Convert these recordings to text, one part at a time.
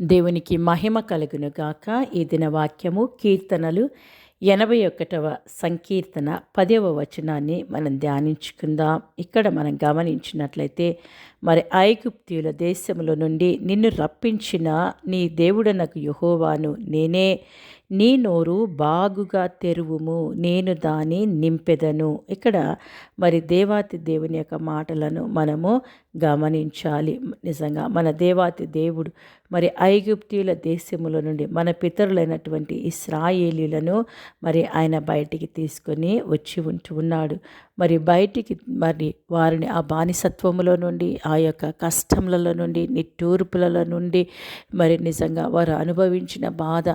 దేవునికి మహిమ కలుగును గాక. ఈ దిన వాక్యము కీర్తనలు ఎనభై ఒకటవ సంకీర్తన పదవ వచనాన్ని మనం ధ్యానించుకుందాం. ఇక్కడ మనం గమనించినట్లయితే మరి ఐగుప్తియుల దేశంలో నుండి నిన్ను రప్పించిన నీ దేవుడనకు యహోవాను నేనే. నీ నోరు బాగుగా తెరువుము నేను దాని నింపెదను. ఇక్కడ మరి దేవాతి దేవుని యొక్క మాటలను మనము గమనించాలి. నిజంగా మన దేవాతి దేవుడు మరి ఐగుప్తీయుల దేశముల నుండి మన పితరులైనటువంటి ఇస్రాయేలీలను మరి ఆయన బయటికి తీసుకొని వచ్చి ఉంటూ ఉన్నాడు. మరి బయటికి మరి వారిని ఆ బానిసత్వములో నుండి ఆ యొక్క కష్టములలో నుండి నిట్టూర్పులలో నుండి మరి నిజంగా వారు అనుభవించిన బాధ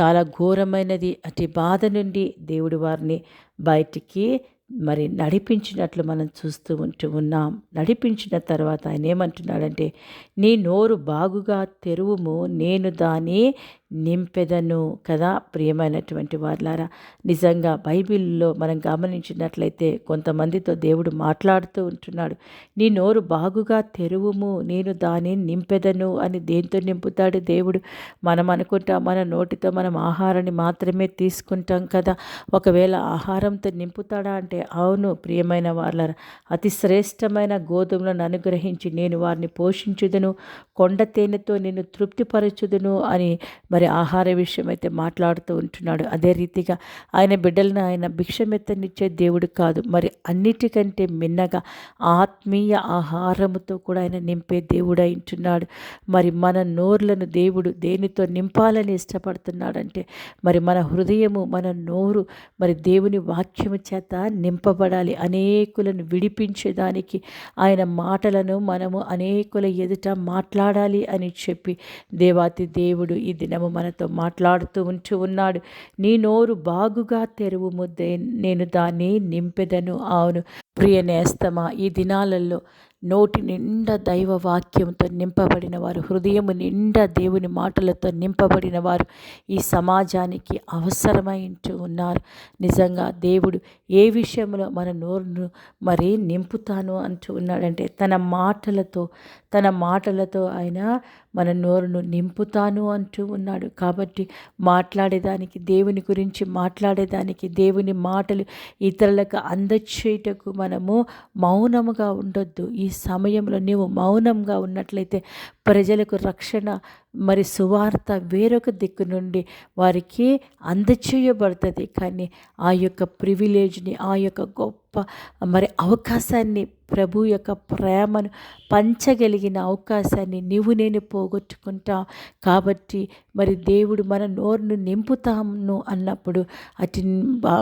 చాలా ఘోరమైనది. అటు బాధ నుండి దేవుడు వారిని బయటికి మరి నడిపించినట్లు మనం చూస్తూ ఉంటూ ఉన్నాం. నడిపించిన తర్వాత ఆయన ఏమంటున్నాడంటే నీ నోరు బాగుగా తెరువుము నేను దాని నింపెదను కదా ప్రియమైనటువంటి వారులారా? నిజంగా బైబిల్లో మనం గమనించినట్లయితే కొంతమందితో దేవుడు మాట్లాడుతూ ఉంటున్నాడు. నీ నోరు బాగుగా తెరువుము నేను దాని నింపెదను అని దేంతో నింపుతాడు దేవుడు? మనం అనుకుంటా మన నోటితో మనం ఆహారాన్ని మాత్రమే తీసుకుంటాం కదా. ఒకవేళ ఆహారంతో నింపుతాడా అంటే అవును ప్రియమైన వాళ్ళ అతి శ్రేష్టమైన గోధుమలను అనుగ్రహించి నేను వారిని పోషించుదును కొండ తేనెతో నేను తృప్తిపరచుదును అని మరి ఆహార విషయం అయితే మాట్లాడుతూ ఉంటున్నాడు. అదే రీతిగా ఆయన బిడ్డలను ఆయన భిక్షమెత్తనిచ్చే దేవుడు కాదు. మరి అన్నిటికంటే మిన్నగా ఆత్మీయ ఆహారముతో కూడా ఆయన నింపే దేవుడు ఉంటున్నాడు. మరి మన నోర్లను దేవుడు దేనితో నింపాలని ఇష్టపడుతున్నాడంటే మరి మన హృదయము మన నోరు మరి దేవుని వాక్యము చేత నింపబడాలి. అనేకులను విడిపించేదానికి ఆయన మాటలను మనము అనేకుల ఎదుట మాట్లాడాలి అని చెప్పి దేవాతి దేవుడు ఈ దినము మనతో మాట్లాడుతూ ఉంటూ ఉన్నాడు. నీ నోరు బాగుగా తెరువు ముద్దే నేను దాన్ని నింపెదను. అవును ప్రియ నేస్తమా ఈ దినాలలో నోటి నిండా దైవ వాక్యంతో నింపబడిన వారు హృదయము నిండా దేవుని మాటలతో నింపబడిన వారు ఈ సమాజానికి అవసరమైంటూ ఉన్నారు. నిజంగా దేవుడు ఏ విషయంలో మన నోరును మరి నింపుతాను అంటూ ఉన్నాడంటే తన మాటలతో తన మాటలతో ఆయన మన నోరును నింపుతాను అంటూ ఉన్నాడు. కాబట్టి మాట్లాడేదానికి దేవుని గురించి మాట్లాడేదానికి దేవుని మాటలు ఇతరులకు అందచేయటకు మనము మౌనముగా ఉండొద్దు. ఈ సమయంలో నీవు మౌనంగా ఉన్నట్లయితే ప్రజలకు రక్షణ మరి సువార్త వేరొక దిక్కు నుండి వారికి అందచేయబడుతుంది. కానీ ఆ యొక్క ప్రివిలేజ్ని ఆ యొక్క గొప్ప మరి అవకాశాన్ని ప్రభు యొక్క ప్రేమను పంచగలిగిన అవకాశాన్ని నీవు నేను పోగొట్టుకుంటా. కాబట్టి మరి దేవుడు మన నోరును నింపుతాము అన్నప్పుడు అటు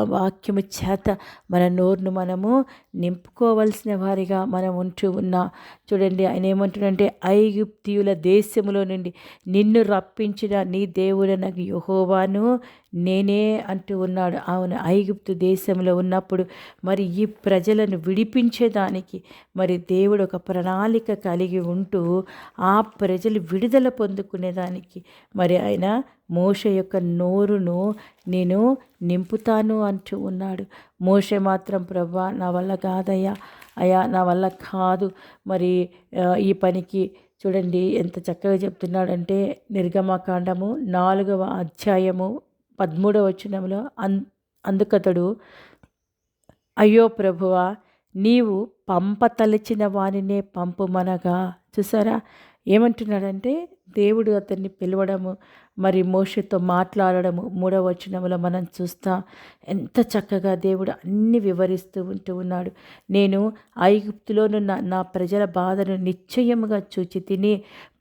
వాక్యము చేత మన నోరును మనము నింపుకోవలసిన వారిగా మనం ఉంటూ ఉన్నా. చూడండి ఆయన ఏమంటున్నంటే ఐగుప్తియుల దేశములో నుండి నిన్ను రప్పించిన నీ దేవుడనకు యహోవాను నేనే అంటూ ఉన్నాడు. అవును ఐగుప్తు దేశంలో ఉన్నప్పుడు మరి ఈ ప్రజలను విడిపించేదానికి మరి దేవుడు ఒక ప్రణాళిక కలిగి ఉంటూ ఆ ప్రజలు విడుదల పొందుకునేదానికి మరి ఆయన మోష యొక్క నోరును నేను నింపుతాను అంటూ ఉన్నాడు. మోష మాత్రం ప్రభా నా వల్ల కాదయ్యా. అయ్యా నా వల్ల కాదు. మరి ఈ పనికి చూడండి ఎంత చక్కగా చెప్తున్నాడంటే నిర్గమకాండము నాలుగవ అధ్యాయము పదమూడవ వచనంలో అన్ అందుకతడు అయ్యో ప్రభువా నీవు పంపతలిచిన వానినే పంపుమనగా. చూసారా? ఏమంటున్నాడంటే దేవుడు అతన్ని పిలవడము మరి మోషతో మాట్లాడడము మూడవ వచనంలో మనం చూస్తా ఎంత చక్కగా దేవుడు అన్ని వివరిస్తూ ఉంటూ ఉన్నాడు. నేను ఐగుప్తులోనున్న నా ప్రజల బాధను నిశ్చయముగా చూచి తిని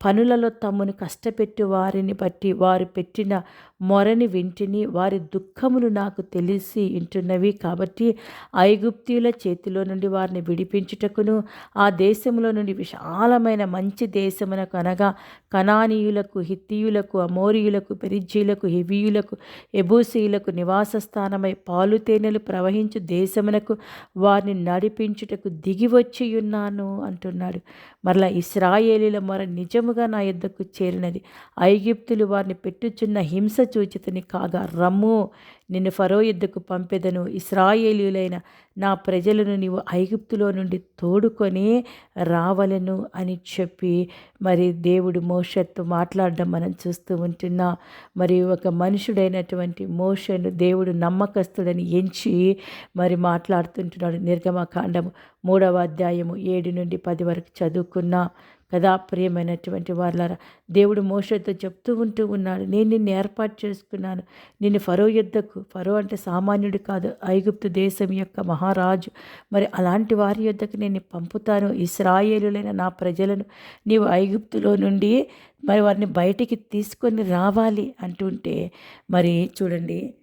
పనులలో తమ్మును కష్టపెట్టి వారిని బట్టి వారు పెట్టిన మొరని వింటిని వారి దుఃఖములు నాకు తెలిసి వింటున్నవి కాబట్టి ఐగుప్తీయుల చేతిలో నుండి వారిని విడిపించుటకును ఆ దేశంలో నుండి విశాలమైన మంచి దేశమునకు అనగా కనానీయులకు హిత్తీయులకు అమోరియులకు పెరిజ్జీలకు హివీయులకు ఎబూసీయులకు నివాస స్థానమై పాలు తేనెలు ప్రవహించు దేశమునకు వారిని నడిపించుటకు దిగివచ్చి ఉన్నాను అంటున్నాడు. మరలా ఇస్రాయేలీల మొర నిజముగా నా యుద్ధకు చేరినది. ఐగిప్తులు వారిని పెట్టుచున్న హింస చూచితని కాగా రమ్ము నిన్ను ఫరో యుద్ధకు పంపెదను. ఇస్రాయేలీలైన నా ప్రజలను నీవు ఐగుప్తులో నుండి తోడుకొని రావలను అని చెప్పి మరి దేవుడు మోషతో మాట్లాడడం మనం చూస్తూ ఉంటున్నాం. మరి ఒక మనుషుడైనటువంటి మోషను దేవుడు నమ్మకస్తుడని ఎంచి మరి మాట్లాడుతుంటున్నాడు నిర్గమకాండము మూడవ అధ్యాయము ఏడు నుండి పది వరకు చదువుకున్నా. కదా ప్రియమైనటువంటి వారులారా? దేవుడు మోసతో చెప్తూ ఉంటూ ఉన్నాడు. నేను నిన్ను ఏర్పాటు చేసుకున్నాను. నిన్ను ఫరో యుద్ధకు ఫరో అంటే సామాన్యుడు కాదు ఐగుప్తు దేశం యొక్క మహారాజు. మరి అలాంటి వారి యుద్ధకు నేను పంపుతాను. ఇస్రాయేలులైన నా ప్రజలను నీవు ఐగుప్తులో నుండి మరి వారిని బయటికి తీసుకొని రావాలి అంటుంటే మరి చూడండి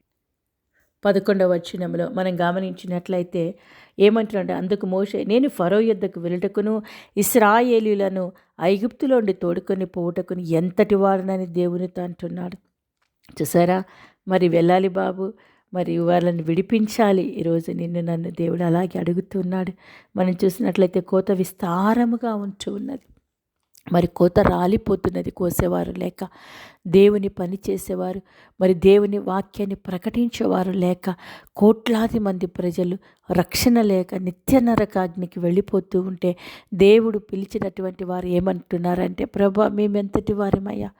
పదకొండవ వచనంలో మనం గమనించినట్లయితే ఏమంటున్నాడు అందుకు మోషే నేను ఫరో యుద్ధకు వెళ్ళటకును ఇస్రాయేలీలను ఐగుప్తులోండి తోడుకొని పోవుటకును ఎంతటి వారినని దేవునితో అంటున్నాడు. చూసారా? మరి వెళ్ళాలి బాబు. మరి వాళ్ళని విడిపించాలి. ఈరోజు నిన్ను నన్ను దేవుడు అలాగే అడుగుతున్నాడు. మనం చూసినట్లయితే కోత విస్తారముగా ఉంటూ ఉన్నది. మరి కోత రాలిపోతున్నది కోసేవారు లేక దేవుని పని చేసేవారు మరి దేవుని వాక్యాన్ని ప్రకటించేవారు లేక కోట్లాది మంది ప్రజలు రక్షణ లేక నిత్య నరకాగ్నికి వెళ్ళిపోతూ ఉంటే దేవుడు పిలిచినటువంటి వారు ఏమంటున్నారంటే ప్రభా మేమెంతటి వారమయ్యా?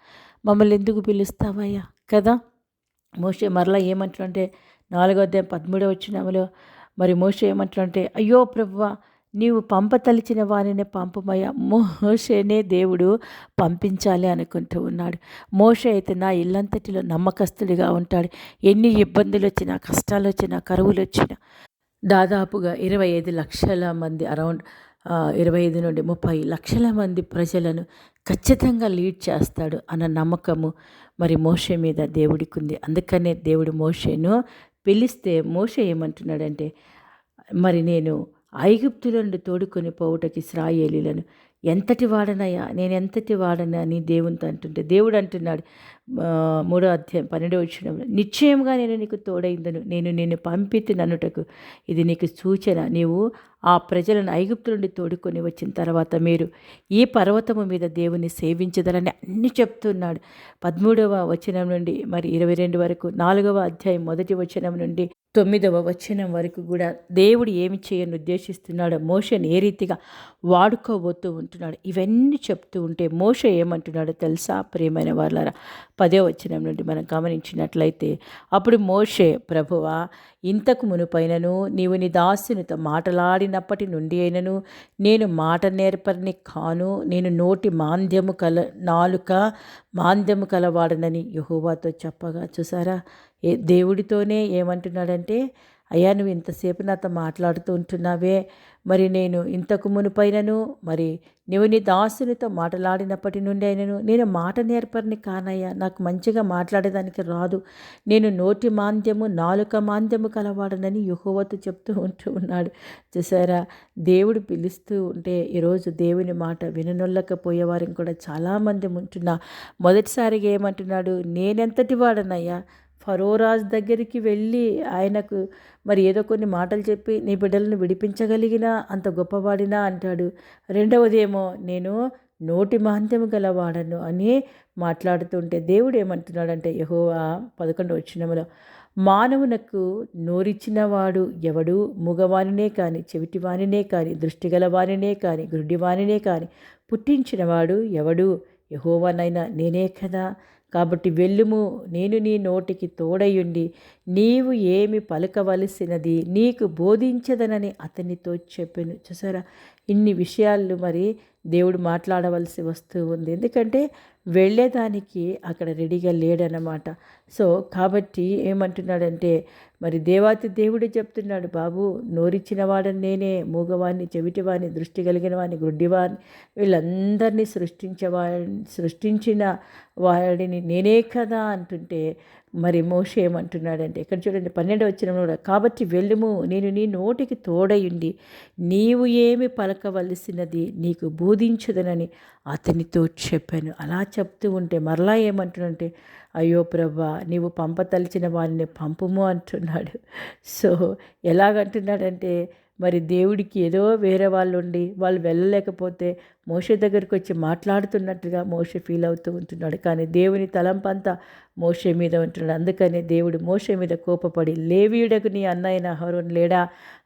మమ్మల్ని ఎందుకు పిలుస్తావయ్యా? కదా? మోసే మరలా ఏమంటున్నారంటే నాలుగో అధ్యాయం పదమూడవ వచ్చినములో మరి మోసే ఏమంటున్నారంటే అయ్యో ప్రభువా నీవు పంపతలిచిన వారిని పంపమయ్యా మోషేనే దేవుడు పంపించాలి అనుకుంటూ ఉన్నాడు. మోష అయితే నా ఇల్లంతటిలో నమ్మకస్తుడిగా ఉంటాడు. ఎన్ని ఇబ్బందులు వచ్చినా కష్టాలు వచ్చినా కరువులు వచ్చినా. దాదాపుగా ఇరవై ఐదు లక్షల మంది అరౌండ్ ఇరవై ఐదు నుండి ముప్పై లక్షల మంది ప్రజలను ఖచ్చితంగా లీడ్ చేస్తాడు అన్న నమ్మకము మరి మోషే మీద దేవుడికి ఉంది అందుకనే దేవుడు మోషేను పిలిస్తే మోషే ఏమంటున్నాడంటే మరి నేను ఐగుప్తుల నుండి తోడుకొని పోవుటకి ఇస్రాయేలీలను ఎంతటి వాడనయ్యా? నేను ఎంతటి వాడనా? అని దేవునితో అంటుంటే దేవుడు అంటున్నాడు మూడో అధ్యాయం పన్నెండో వచ్చిన నిశ్చయంగా నేను నీకు తోడైందను నేను నిన్ను పంపితి నన్నుటకు ఇది నీకు సూచన. నీవు ఆ ప్రజలను ఐగుప్తు నుండి తోడుకొని వచ్చిన తర్వాత మీరు ఈ పర్వతము మీద దేవుని సేవించదరని అన్ని చెప్తున్నాడు. పదమూడవ వచనం నుండి మరి ఇరవై రెండు వరకు నాలుగవ అధ్యాయం మొదటి వచనం నుండి తొమ్మిదవ వచనం వరకు కూడా దేవుడు ఏమి చేయని ఉద్దేశిస్తున్నాడో మోషన్ ఏ రీతిగా వాడుకోబోతూ ఉంటున్నాడు ఇవన్నీ చెప్తూ ఉంటే మోష ఏమంటున్నాడో తెలుసా? ప్రియమైన వాళ్ళరా పదే వచ్చిన నుండి మనం గమనించినట్లయితే అప్పుడు మోషే ప్రభువా ఇంతకు మునుపైనను నీవు నీ దాసునితో మాటలాడినప్పటి నుండి అయినను నేను మాట నేర్పరిని కాను నేను నోటి మాంద్యము కల నాలుక మాంద్యము కలవాడనని యహోవాతో చెప్పగా చూసారా? ఏ దేవుడితోనే ఏమంటున్నాడంటే అయ్యా నువ్వు ఇంతసేపు నాతో మాట్లాడుతూ ఉంటున్నావే మరి నేను ఇంతకు మునుపైనను మరి నువ్వు నీ దాసునితో మాట్లాడినప్పటి నుండి అయినను నేను మాట నేర్పరిని కానయ్యా. నాకు మంచిగా మాట్లాడేదానికి రాదు. నేను నోటి మాంద్యము నాలుక మాంద్యము కలవాడనని యుహోవతు చెప్తూ ఉంటూ ఉన్నాడు. చూసారా? దేవుడు పిలుస్తూ ఉంటే ఈరోజు దేవుని మాట విననొల్లకపోయేవారిని కూడా చాలామంది ఉంటున్నా. మొదటిసారిగా ఏమంటున్నాడు? నేనెంతటి వాడనయ్యా? ఫరోరాజ్ దగ్గరికి వెళ్ళి ఆయనకు మరి ఏదో కొన్ని మాటలు చెప్పి నీ బిడ్డలను విడిపించగలిగినా అంత గొప్పవాడినా అంటాడు. రెండవదేమో నేను నోటి మాంద్యము గలవాడను అని మాట్లాడుతుంటే దేవుడు ఏమంటున్నాడంటే యహోవా పదకొండు వచ్చినములో మానవునకు నోరిచ్చినవాడు ఎవడు ముగవానినే కానీ చెవిటివానినే కాని దృష్టిగలవానినే కానీ గుడ్డివానినే కానీ పుట్టించినవాడు ఎవడు యహోవానైనా నేనే కదా. కాబట్టి వెళ్ళుము నేను నీ నోటికి తోడయుండి నీవు ఏమి పలకవలసినది నీకు బోధించదనని అతనితో చెప్పాను. చూసారా? ఇన్ని విషయాలు మరి దేవుడు మాట్లాడవలసి వస్తూ ఉంది. ఎందుకంటే వెళ్ళేదానికి అక్కడ రెడీగా లేడనమాట సో కాబట్టి ఏమంటున్నాడంటే మరి దేవాతి దేవుడే చెప్తున్నాడు బాబు నోరిచ్చిన వాడని నేనే మూగవాణ్ణి చెవిటివాణ్ణి దృష్టి కలిగిన వాడిని గుడ్డివాణ్ణి వీళ్ళందరినీ సృష్టించవా సృష్టించిన వాడిని నేనే కదా అంటుంటే మరి మోష ఏమంటున్నాడంటే ఇక్కడ చూడండి పన్నెండు వచ్చిన కూడా కాబట్టి వెళ్ళుము నేను నీ నోటికి తోడయుండి నీవు ఏమి పలకవలసినది నీకు బోధించదనని అతనితో చెప్పాను. అలా చెప్తూ ఉంటే మరలా ఏమంటున్నంటే అయ్యో ప్రభా నీవు పంపతలిచిన వారిని పంపుము అంటున్నాడు. సో ఎలాగంటున్నాడంటే మరి దేవుడికి ఏదో వేరే వాళ్ళు ఉండి వాళ్ళు వెళ్ళలేకపోతే మోషే దగ్గరికి వచ్చి మాట్లాడుతున్నట్టుగా మోషే ఫీల్ అవుతూ ఉంటున్నాడు. కానీ దేవుని తలంపంతా మోషే మీద ఉంటున్నాడు. అందుకనే దేవుడు మోషే మీద కోపపడి లేవీయుడకు నీ అన్నయ్యన హరోన్ లేడా?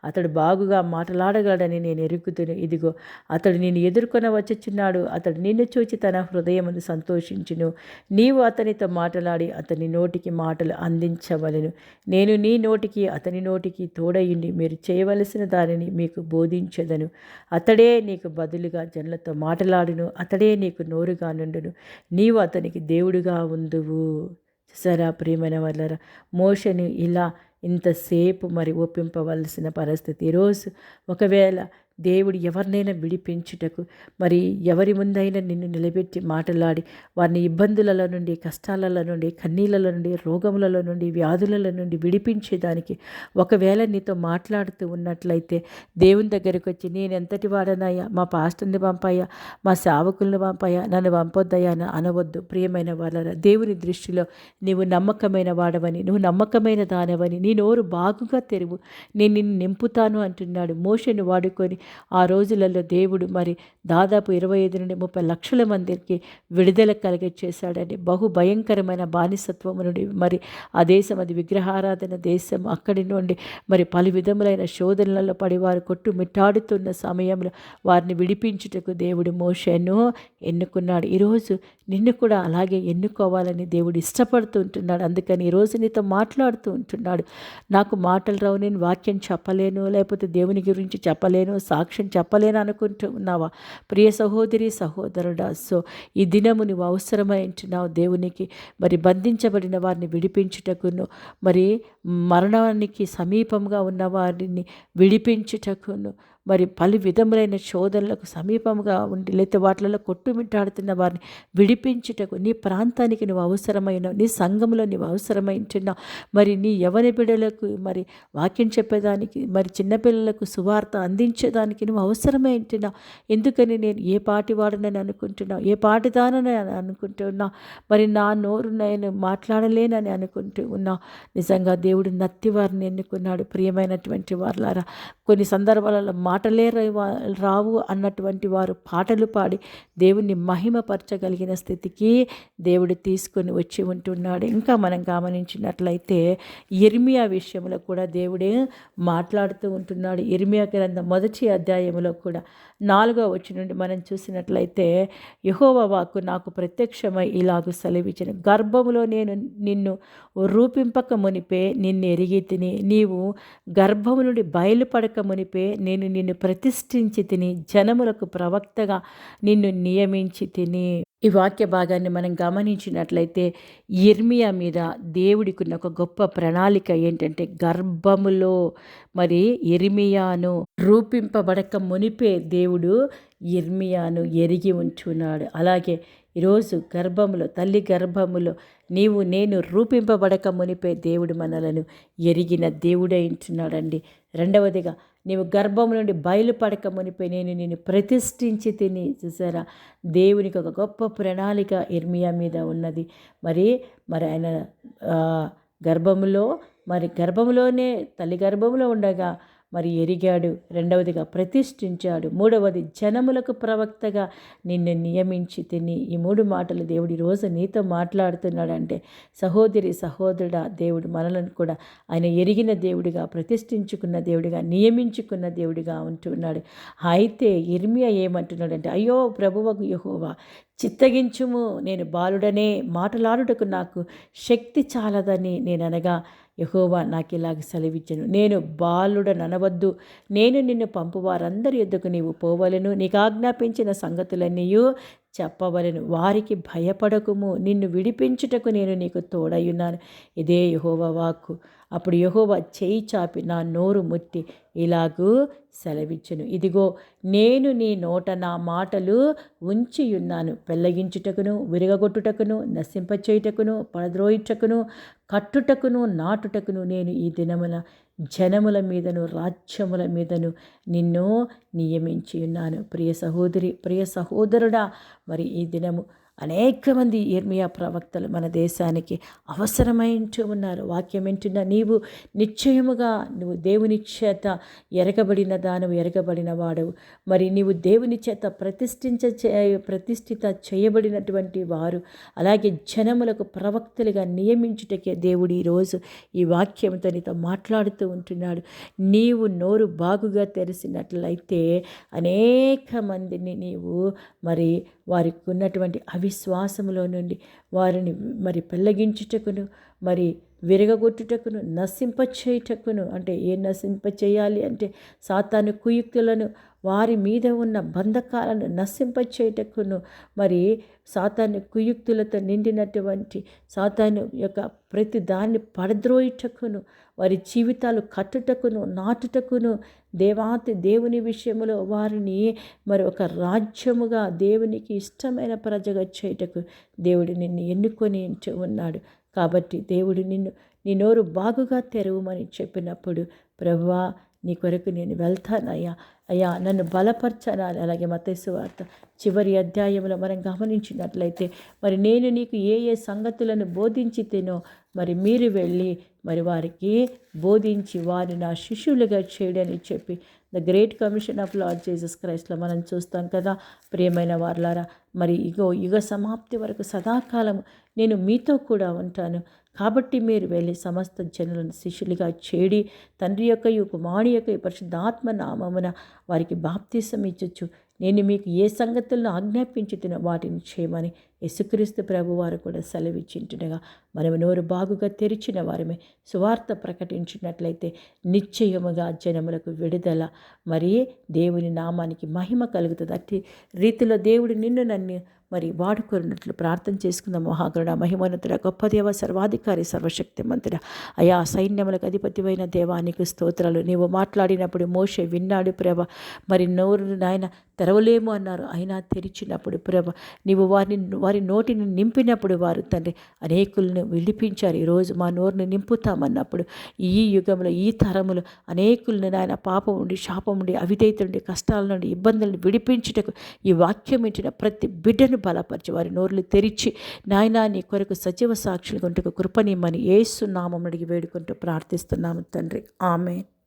అతడు బాగుగా మాట్లాడగలడని నేను ఎరుగుతును ఇదిగో అతడు నేను ఎదుర్కొన వచ్చుచున్నాడు. అతడు నిన్ను చూచి తన హృదయమును సంతోషించును. నీవు అతనితో మాట్లాడి అతని నోటికి మాటలు అందించవలను. నేను నీ నోటికి అతని నోటికి తోడయుండి మీరు చేయవలసిన దానిని మీకు బోధించదను. అతడే నీకు బదులుగా జనులతో మాట్లాడును అతడే నీకు నోరుగా నుండును. నీవు అతనికి దేవుడుగా ఉందువు. సరా ప్రియమైన వాళ్ళరా మోషని ఇలా ఇంతసేపు మరి ఒప్పింపవలసిన పరిస్థితి. ఈరోజు ఒకవేళ దేవుడు ఎవరినైనా విడిపించుటకు మరి ఎవరి ముందైనా నిన్ను నిలబెట్టి మాటలాడి వారిని ఇబ్బందులలో నుండి కష్టాలలో నుండి కన్నీళ్ళలో నుండి రోగములలో నుండి వ్యాధులలో నుండి విడిపించేదానికి ఒకవేళ నీతో మాట్లాడుతూ ఉన్నట్లయితే దేవుని దగ్గరికి వచ్చి నేను ఎంతటి వాడనయ్యా? మా పాస్టర్ని పంపాయా మా సేవకుల్ని పంపాయా నన్ను పంపొద్దయ్యా? అని అనవద్దు ప్రియమైన వాళ్ళ దేవుని దృష్టిలో నీవు నమ్మకమైన వాడవని నువ్వు నమ్మకమైన దానవని నీ నోరు బాగుగా తెరువు. నేను నిన్ను నింపుతాను అంటున్నాడు. మోషను వాడుకొని ఆ రోజులలో దేవుడు మరి దాదాపు ఇరవై ఐదు నుండి ముప్పై లక్షల మందికి విడుదల కలిగచేశాడని బహు భయంకరమైన బానిసత్వము నుండి మరి ఆ దేశం అది విగ్రహారాధన దేశం అక్కడి నుండి మరి పలు విధములైన శోధనలలో పడి వారు కొట్టు మిట్టాడుతున్న సమయంలో వారిని విడిపించుటకు దేవుడు మోషను ఎన్నుకున్నాడు. ఈరోజు నిన్ను కూడా అలాగే ఎన్నుకోవాలని దేవుడు ఇష్టపడుతూ ఉంటున్నాడు. అందుకని ఈరోజు నీతో మాట్లాడుతూ ఉంటున్నాడు. నాకు మాటలు రావు నేను వాక్యం చెప్పలేను లేకపోతే దేవుని గురించి చెప్పలేను సాక్ష్యం చెప్పలేను అనుకుంటూ ఉన్నావా? ప్రియ సహోదరి సహోదరుడా సో ఈ దినము నువ్వు అవసరమైంటున్నావు దేవునికి. మరి బంధించబడిన వారిని విడిపించుటకును మరి మరణానికి సమీపంగా ఉన్న వారిని విడిపించుటకును మరి పలు విధములైన శోధనలకు సమీపంగా ఉండి లేకపోతే వాటిలలో కొట్టుమిట్టాడుతున్న వారిని విడిపించుటకు నీ ప్రాంతానికి నువ్వు అవసరమైన నీ సంఘంలో నువ్వు అవసరమైంటున్నావు మరి నీ యవన బిడలకు మరి వాక్యం చెప్పేదానికి మరి చిన్నపిల్లలకు సువార్త అందించేదానికి నువ్వు అవసరమైంటున్నావు ఎందుకని నేను ఏ పాటి వాడనని అనుకుంటున్నావు? ఏ పాటిదానని అనుకుంటున్నా మరి నా నోరు నేను మాట్లాడలేనని అనుకుంటూ ఉన్నా నిజంగా దేవుడు నత్తి వారిని ఎన్నుకున్నాడు. ప్రియమైనటువంటి వారులారా కొన్ని సందర్భాలలో మా మాటలే రావు అన్నటువంటి వారు పాటలు పాడి దేవుణ్ణి మహిమపరచగలిగిన స్థితికి దేవుడు తీసుకొని వచ్చి ఉంటున్నాడు. ఇంకా మనం గమనించినట్లయితే ఇర్మియా విషయంలో కూడా దేవుడే మాట్లాడుతూ ఉంటున్నాడు. ఇర్మియా గ్రంథం మొదటి అధ్యాయంలో కూడా నాలుగో వచ్చి నుండి మనం చూసినట్లయితే యహోవ వాక్కు నాకు ప్రత్యక్షమై ఇలాగ సెలవిచ్చిన. గర్భములో నేను నిన్ను రూపింపక మునిపే నిన్ను ఎరిగి తిని నీవు గర్భము నుండి బయలుపడక మునిపే నేను నిన్ను ప్రతిష్ఠించి తిని జనములకు ప్రవక్తగా నిన్ను నియమించి తిని. ఈ వాక్య భాగాన్ని మనం గమనించినట్లయితే ఇర్మియా మీద దేవుడికి ఉన్న ఒక గొప్ప ప్రణాళిక ఏంటంటే గర్భములో మరి ఇర్మియాను రూపింపబడక మునిపే దేవుడు ఇర్మియాను ఎరిగి ఉంచున్నాడు. అలాగే ఈరోజు గర్భములో తల్లి గర్భములో నీవు నేను రూపింపబడక మునిపే దేవుడు మనలను ఎరిగిన దేవుడే ఉంటున్నాడండి రెండవదిగా నీవు గర్భం నుండి బయలుపడక మునిపే నేను నేను ప్రతిష్ఠించి తిని చూసారా? దేవునికి ఒక గొప్ప ప్రణాళిక ఇర్మియా మీద ఉన్నది. మరి మరి ఆయన గర్భములో మరి గర్భంలోనే తల్లి గర్భంలో ఉండగా మరి ఎరిగాడు రెండవదిగా ప్రతిష్ఠించాడు మూడవది జనములకు ప్రవక్తగా నిన్ను నియమించి తిని ఈ మూడు మాటలు దేవుడి రోజు నీతో మాట్లాడుతున్నాడంటే సహోదరి సహోదరుడ దేవుడు మనలను కూడా ఆయన ఎరిగిన దేవుడిగా ప్రతిష్ఠించుకున్న దేవుడిగా నియమించుకున్న దేవుడిగా ఉంటున్నాడు. అయితే ఇర్మియా ఏమంటున్నాడంటే అయ్యో ప్రభువకు యహోవా చిత్తగించుము నేను బాలుడనే మాటలాడుటకు నాకు శక్తి చాలదని నేను అనగా యహోవా నాకు ఇలాగ సెలవిచ్చను. నేను బాలుడననవద్దు. నేను నిన్ను పంపు వారందరి ఎద్దుకు నీవు పోవలను. నీకు ఆజ్ఞాపించిన సంగతులన్నీ చెప్పవలను. వారికి భయపడకుము. నిన్ను విడిపించుటకు నేను నీకు తోడయున్నాను ఇదే యహోవ వాక్కు. అప్పుడు యహోవ చేయి చాపి నా నోరు ముట్టి ఇలాగూ సెలవిచ్చును. ఇదిగో నేను నీ నోట నా మాటలు ఉంచియున్నాను. పెళ్ళగించుటకును విరగగొట్టుటకును నశింపచేయుటకును పడద్రోయిటకును కట్టుటకును నాటుటకును నేను ఈ దినమున జనముల మీదను రాజ్యముల మీదను నిన్ను నియమించి ఉన్నాను ప్రియ సహోదరి ప్రియ సహోదరుడా మరి ఈ దినము అనేక మంది ఇర్మియా ప్రవక్తలు మన దేశానికి అవసరమైంటూ ఉన్నారు. వాక్యం వింటున్న నీవు నిశ్చయముగా నువ్వు దేవుని చేత ఎరగబడిన దానవు ఎరగబడిన వాడవు. మరి నీవు దేవుని చేత ప్రతిష్ఠించ ప్రతిష్ఠిత చేయబడినటువంటి వారు అలాగే జనములకు ప్రవక్తలుగా నియమించుటకే దేవుడు ఈరోజు ఈ వాక్యంతో నీతో మాట్లాడుతూ ఉంటున్నాడు. నీవు నోరు బాగుగా తెరిసినట్లయితే అనేక మందిని నీవు మరి వారికి ఉన్నటువంటి అవిశ్వాసములో నుండి వారిని మరి పెళ్ళగించుటకును మరి విరగగొట్టుటకును నశింపచేయుటకును అంటే ఏ నశింపచేయాలి అంటే సాతాను కుయుక్తులను వారి మీద ఉన్న బంధకాలను నశింపచేయుటకును మరి సాతాను కుయుక్తులతో నిండినటువంటి సాతాను యొక్క ప్రతి దాన్ని పడద్రోయుటకును వారి జీవితాలు కట్టుటకును నాటుటకును. దేవాతి దేవుని విషయంలో వారిని మరి ఒక రాజ్యముగా దేవునికి ఇష్టమైన ప్రజగా చేయటకు దేవుడు నిన్ను ఎన్నుకొని ఉన్నాడు. కాబట్టి దేవుడు నిన్ను నీ నోరు బాగుగా తెరవమని చెప్పినప్పుడు ప్రభువా నీ కొరకు నేను వెళ్తానయ్యా అయ్యా. నన్ను బలపరచనాలి అలాగే మతేసు వార్త చివరి అధ్యాయంలో మనం గమనించినట్లయితే మరి నేను నీకు ఏ ఏ సంగతులను బోధించితేనో మరి మీరు వెళ్ళి మరి వారికి బోధించి వారి నా శిష్యులుగా చేయడని చెప్పి the great commission of Lord Jesus క్రైస్ట్లో మనం చూస్తాం కదా ప్రియమైన వార్లారా. మరి ఇగో యుగ సమాప్తి వరకు సదాకాలం నేను మీతో కూడా ఉంటాను. కాబట్టి మీరు వెళ్ళి సమస్త జనులను శిష్యులుగా చేడి తండ్రి యొక్క కుమారుడి యొక్క పరిశుద్ధాత్మ నామమున వారికి బాప్తీసం ఇచ్చొచ్చు నేను మీకు ఏ సంగతులను ఆజ్ఞాపించుతున్న వాటిని చేయమని యేసుక్రీస్తు ప్రభు వారు కూడా సెలవిచ్చింటుండగా మనం నోరు బాగుగా తెరిచిన వారమే సువార్త ప్రకటించినట్లయితే నిశ్చయముగా జనములకు విడుదల. మరి దేవుని నామానికి మహిమ కలుగుతుంది. అట్టి రీతిలో దేవుడు నిన్ను నన్ను మరి వాడుకున్నట్లు ప్రార్థన చేసుకుందాం. మహాగరుడ మహిమోన్నతుడ గొప్ప దేవ సర్వాధికారి సర్వశక్తి మంతుడ. అయా సైన్యములకు అధిపతివైన దేవానికి స్తోత్రాలు. నీవు మాట్లాడినప్పుడు మోషే విన్నాడు ప్రభ. మరి నోరు నాయన తెరవలేము అన్నారు. అయినా తెరిచినప్పుడు ప్రభ నీవు వారిని వారి వారి నోటిని నింపినప్పుడు వారు తండ్రి అనేకులను విడిపించారు. ఈరోజు మా నోరుని నింపుతామన్నప్పుడు ఈ యుగంలో ఈ తరములు అనేకులను నాయన పాపం ఉండి శాపం ఉండి అవిధేత నుండి కష్టాల నుండి ఇబ్బందులను విడిపించుటకు ఈ వాక్యం ఇచ్చిన ప్రతి బిడ్డను బలపరిచి వారి నోరులు తెరిచి నాయన నీ కొరకు సజీవ సాక్షులు కొంటకు కృపనిమ్మని ఏసు నామం అడిగి వేడుకుంటూ ప్రార్థిస్తున్నాము తండ్రి. ఆమె